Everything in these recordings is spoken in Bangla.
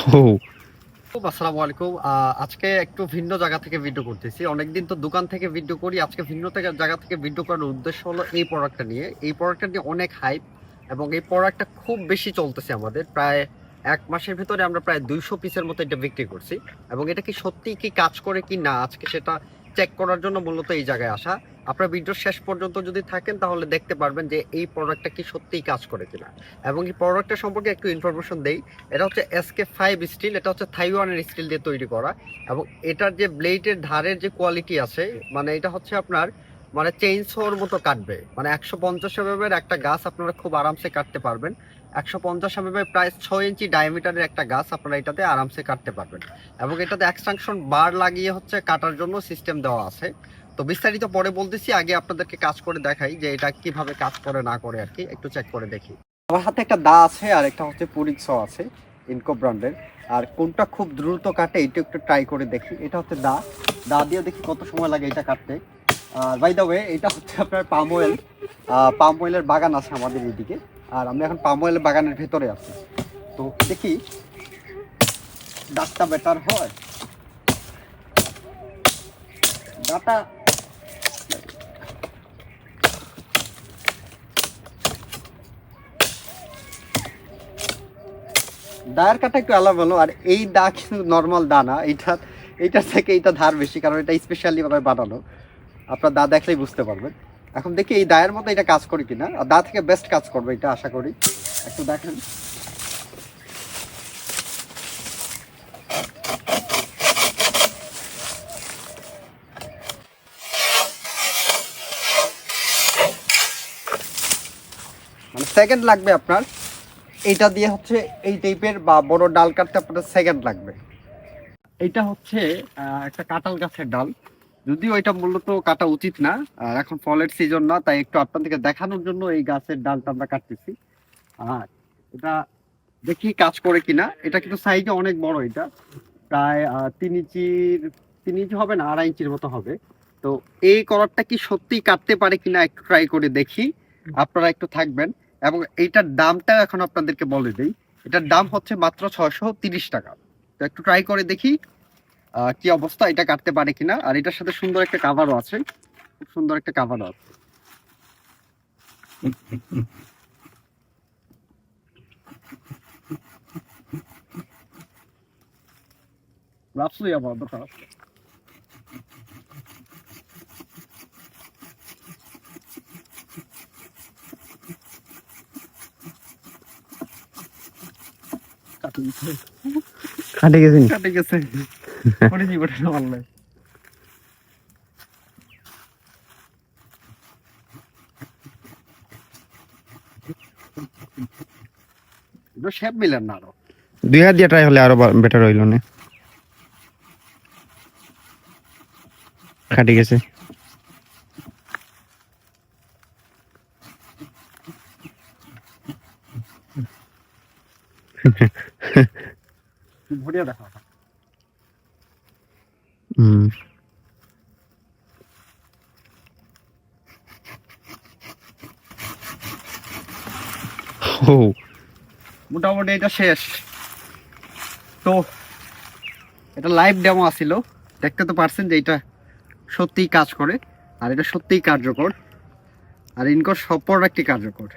আসসালামু আলাইকুম। আজকে একটু ভিন্ন জায়গা থেকে ভিডিও করতেছি। অনেকদিন তো দোকান থেকে ভিডিও করি। আজকে ভিন্ন জায়গা থেকে ভিডিও করার উদ্দেশ্য হলো এই প্রোডাক্টটা নিয়ে। এই প্রোডাক্টটা নিয়ে অনেক হাইপ এবং এই প্রোডাক্টটা খুব বেশি চলতেছে আমাদের। প্রায় এক মাসের ভিতরে আমরা প্রায় দুইশো পিসের মতো এটা বিক্রি করছি। এবং এটা কি সত্যি কি কাজ করে কি না? আজকে সেটা চেক করার জন্য মূলত এই জায়গায় আসা। আপনার ভিডিওর শেষ পর্যন্ত যদি থাকেন, তাহলে দেখতে পারবেন যে এই প্রোডাক্টটা কি সত্যিই কাজ করে কিনা। এবং এই প্রোডাক্টটা সম্পর্কে একটু ইনফরমেশন দেই। এটা হচ্ছে এসকে ফাইভ স্টিল এটা হচ্ছে থাইওয়ানের স্টিল দিয়ে তৈরি করা। এবং এটার যে ব্লেডের ধারের যে কোয়ালিটি আছে মানে এটা হচ্ছে আপনার মানে চেইনসোর মতো কাটবে। মানে একশো পঞ্চাশ এর একটা গাছ আপনারা খুব আরামসে কাটতে পারবেন। একশো পঞ্চাশ এর প্রায় ছয় ইঞ্চি ডায়ামিটারের একটা গাছ আপনারা এটাতে আরামসে কাটতে পারবেন। এবং এটাতে এক্সট্রাকশন বার লাগিয়ে হচ্ছে কাটার জন্য সিস্টেম দেওয়া আছে। তো বিস্তারিত পরে বলতেছি, আগে আপনাদেরকে কাজ করে দেখাই যে এটা কীভাবে কাজ করে, না করে আর কি। একটু চেক করে দেখি। আমার হাতে একটা দা আছে, আর একটা হচ্ছে পুরিক্স আছে ইনকো ব্র্যান্ডের আর কোনটা খুব দ্রুত কাটে এটা একটু ট্রাই করে দেখি। এটা হচ্ছে দা। দা দিয়ে দেখি কত সময় লাগে এটা কাটতে। আর বাই দ্য ওয়ে এটা হচ্ছে আপনার পাম অয়েল পাম অয়েলের বাগান আছে আমাদের এইদিকে। আর আমরা এখন পাম অয়েলের বাগানের ভেতরে আছি। তো দেখি দাঁতটা বেটার হয়? দাঁতা দায়ের কাটা একটু আলাদা হলো, আর এই দা কিন্তু নর্মাল দা না। এইটা এইটার থেকে এইটা ধার বেশি, কারণ এটা স্পেশালি ভাবে বানানো। আপনার দা দেখলেই বুঝতে পারবেন। এখন দেখি এই দায়ের মতো এটা কাজ করে কিনা। আর দা থেকে বেস্ট কাজ করবে, এটা আশা করি। একটু দেখেন। মানে সেকেন্ড লাগবে আপনার। এইটা দিয়ে হচ্ছে এই টাইপের বা বড় ডাল কাটতে আপনার সেকেন্ড লাগবে। এইটা হচ্ছে একটা কাঁঠাল গাছের ডাল। যদিও এটা মূলত কাটা উচিত না, আর এখন ফলের সিজন না, তাই একটু আপনাদেরকে দেখানোর জন্য এই গাছের ডালটা আমরা কাটতেছি। আর এটা দেখি কাজ করে কিনা। এটা কিন্তু সাইজে অনেক বড় এটা, প্রায় তিন ইঞ্চির, তিন ইঞ্চি হবে না, আড়াই ইঞ্চির মতো হবে। তো এই কলারটা কি সত্যি কাটতে পারে কিনা একটু ট্রাই করে দেখি। আপনারা একটু থাকবেন। এবং এইটার দামটা এখন আপনাদেরকে বলে দিই। এটার দাম হচ্ছে মাত্র ছয়শো তিরিশ টাকা। তো একটু ট্রাই করে দেখি। কি অবস্থা? এটা কাটতে পারে কিনা? আর এটার সাথে সুন্দর একটা কাভারও আছে। খুব সুন্দর একটা কাভারও আছে. কাটে গেছে কাটে গেছি। কাটে গেছে পরে জীবনটা মারলে শেপ মিলেন না আরও। দুই হাত দিয়ে ট্রাই হলে আরও বেটার হইল না। কাটে গেছে। ভরিয়া দেখা মোটামুটি এটা শেষ। তো এটা লাইভ ডেমো আসিল। দেখতে তো পারছেন যে এটা সত্যিই কাজ করে, আর এটা সত্যিই কার্যকর। আর ইনকর সব প্রোডাক্টই কার্যকর।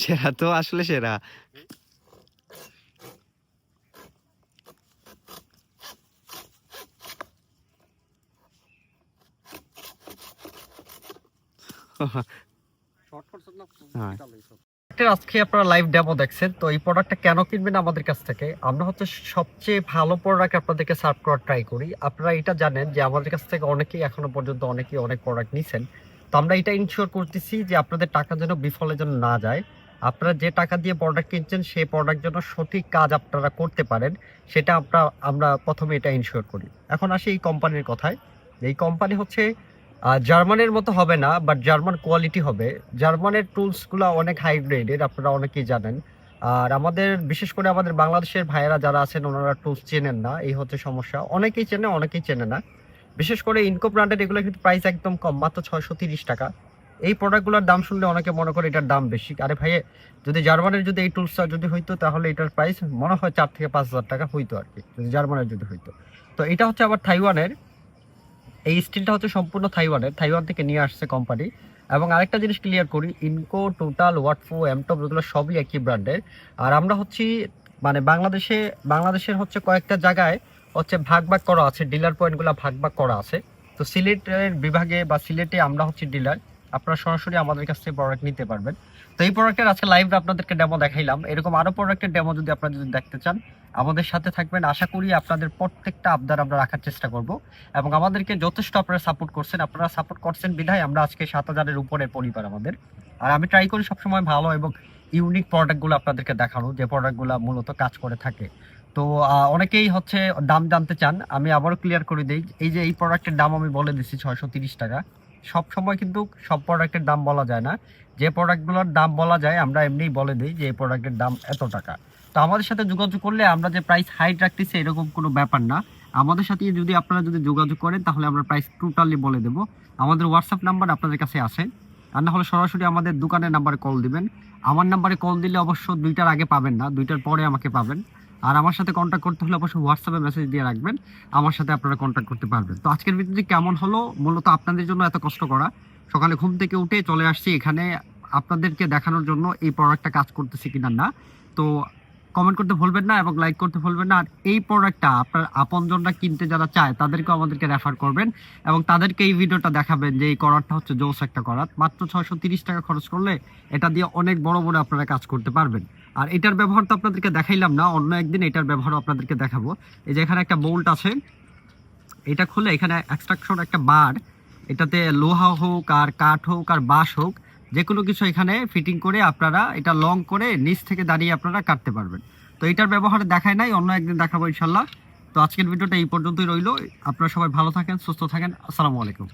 সেরা তো আসলে সেরা। হ্যাঁ। আজকে আপনারা লাইভ ডেমো দেখছেন তো এই প্রোডাক্টটা কেন কিনবেন আমাদের কাছ থেকে? আমরা হচ্ছে সবচেয়ে ভালো প্রোডাক্ট আপনাদেরকে সার্ভ করার ট্রাই করি। আপনারা এটা জানেন যে আমাদের কাছ থেকে অনেকেই এখনও পর্যন্ত অনেকেই অনেক প্রোডাক্ট নিছেন। তো আমরা এটা ইনশিওর করতেছি যে আপনাদের টাকা যেন বিফলে যেন না যায়। আপনারা যে টাকা দিয়ে প্রোডাক্ট কিনছেন, সেই প্রোডাক্ট যেন সঠিক কাজ আপনারা করতে পারেন, সেটা আমরা আমরা প্রথমে এটা ইনশিওর করি। এখন আসি এই কোম্পানির কথায়। এই কোম্পানি হচ্ছে জার্মানের মতো হবে না বাট জার্মান কোয়ালিটি হবে। জার্মানের টুলসগুলো অনেক হাই গ্রেডের আপনারা অনেকেই জানেন। আর আমাদের, বিশেষ করে আমাদের বাংলাদেশের ভাইয়েরা যারা আছেন, ওনারা টুলস চেনেন না, এই হচ্ছে সমস্যা। অনেকেই চেনে অনেকেই চেনে না। বিশেষ করে ইনকো ব্র্যান্ডের এগুলো কিন্তু প্রাইস একদম কম, মাত্র ছয়শো তিরিশ টাকা। এই প্রোডাক্টগুলোর দাম শুনলে অনেকে মনে করে এটার দাম বেশি। আরে ভাইয়ে, যদি জার্মানের যদি এই টুলসটা যদি হইতো, তাহলে এটার প্রাইস মনে হয় চার থেকে পাঁচ হাজার টাকা হইতো আর কি, যদি জার্মানের যদি হইতো। তো এটা হচ্ছে আবার থাইওয়ানের এই স্টিলটা হচ্ছে সম্পূর্ণ থাইওয়ানের থাইওয়ান থেকে নিয়ে আসছে কোম্পানি এবং আরেকটা জিনিস ক্লিয়ার করি ইনকো টোটাল ওয়াটফো এমটপ এগুলো সবই একই ব্র্যান্ডের আর আমরা হচ্ছি মানে বাংলাদেশে, বাংলাদেশের হচ্ছে কয়েকটা জায়গায় হচ্ছে ভাগ ভাগ করা আছে ডিলার পয়েন্টগুলো ভাগ ভাগ করা আছে। তো সিলেটের বিভাগে বা সিলেটে আমরা হচ্ছে ডিলার আপনারা সরাসরি আমাদের কাছ থেকে প্রোডাক্ট নিতে পারবেন। তো এই প্রোডাক্টের আজকে লাইভে আপনাদেরকে ডেমো দেখাইলাম। এরকম আরও প্রোডাক্টের ডেমো যদি আপনারা যদি দেখতে চান, আমাদের সাথে থাকবেন। আশা করি আপনাদের প্রত্যেকটা আবদার আমরা রাখার চেষ্টা করব এবং আমাদেরকে যথেষ্ট আপনারা সাপোর্ট করছেন। আপনারা সাপোর্ট করছেন বিধায় আমরা আজকে সাত হাজারের উপরে পরিবার আমাদের। আর আমি ট্রাই করি সবসময় ভালো এবং ইউনিক প্রোডাক্টগুলো আপনাদেরকে দেখানো, যে প্রোডাক্টগুলো মূলত কাজ করে থাকে। তো অনেকেই হচ্ছে দাম জানতে চান, আমি আবারও ক্লিয়ার করে দিই। এই যে এই প্রোডাক্টের দাম আমি বলে দিচ্ছি ছয়শো টাকা। সব সময় কিন্তু সব প্রোডাক্টের দাম বলা যায় না। যে প্রোডাক্টগুলোর দাম বলা যায়, আমরা এমনিই বলে দিই যে এই প্রোডাক্টের দাম এত টাকা। তো আমাদের সাথে যোগাযোগ করলে আমরা যে প্রাইস হাইট রাখতেছি, এরকম কোনো ব্যাপার না। আমাদের সাথে যদি আপনারা যদি যোগাযোগ করেন, তাহলে আমরা প্রাইস টোটালি বলে দেব। আমাদের হোয়াটসঅ্যাপ নাম্বার আপনাদের কাছে আছে। আর না হলে সরাসরি আমাদের দোকানের নাম্বারে কল দিবেন। আমার নাম্বারে কল দিলে অবশ্য দুইটার আগে পাবেন না, দুইটার পরে আমাকে পাবেন। আর আমার সাথে কন্ট্যাক্ট করতে হলে অবশ্যই হোয়াটসঅ্যাপে মেসেজ দিয়ে রাখবেন। আমার সাথে আপনারা কন্ট্যাক্ট করতে পারবেন। তো আজকের ভিডিওটি কেমন হলো? মূলত আপনাদের জন্য এত কষ্ট করা। সকালে ঘুম থেকে উঠে চলে আসছি এখানে। আপনাদেরকে দেখানোর জন্য এই প্রোডাক্টটা কাজ করতেছে কিনা না। তো কমেন্ট করতে ভুলবেন না এবং লাইক করতে ভুলবেন না। আর এই প্রোডাক্টটা আপনার আপনজনরা কিনতে যারা চায়, তাদেরকেও আমাদেরকে রেফার করবেন এবং তাদেরকে এই ভিডিওটা দেখাবেন যে এই করারটা হচ্ছে জোস একটা করার। মাত্র তিরিশ টাকা খরচ করলে এটা দিয়ে অনেক বড় বড় আপনারা কাজ করতে পারবেন। আর এটার ব্যবহার তো আপনাদেরকে দেখাইলাম না, অন্য একদিন এটার ব্যবহারও আপনাদেরকে দেখাবো। এই যে এখানে একটা বোল্ট আছে, এটা খুলে এখানে এক্সট্রাকশন একটা বার এটাতে লোহা হোক আর কাঠ হোক আর বাঁশ হোক যে কোনো কিছু এখানে ফিটিং করে আপনারা এটা লং করে নিচ থেকে দাঁড়িয়ে আপনারা কাটতে পারবেন। তো এটার ব্যবহার দেখায় নাই, অন্য একদিন দেখাবো ইনশাল্লাহ। তো আজকের ভিডিওটা এই পর্যন্তই রইল। আপনারা সবাই ভালো থাকেন, সুস্থ থাকেন। আসসালামু আলাইকুম।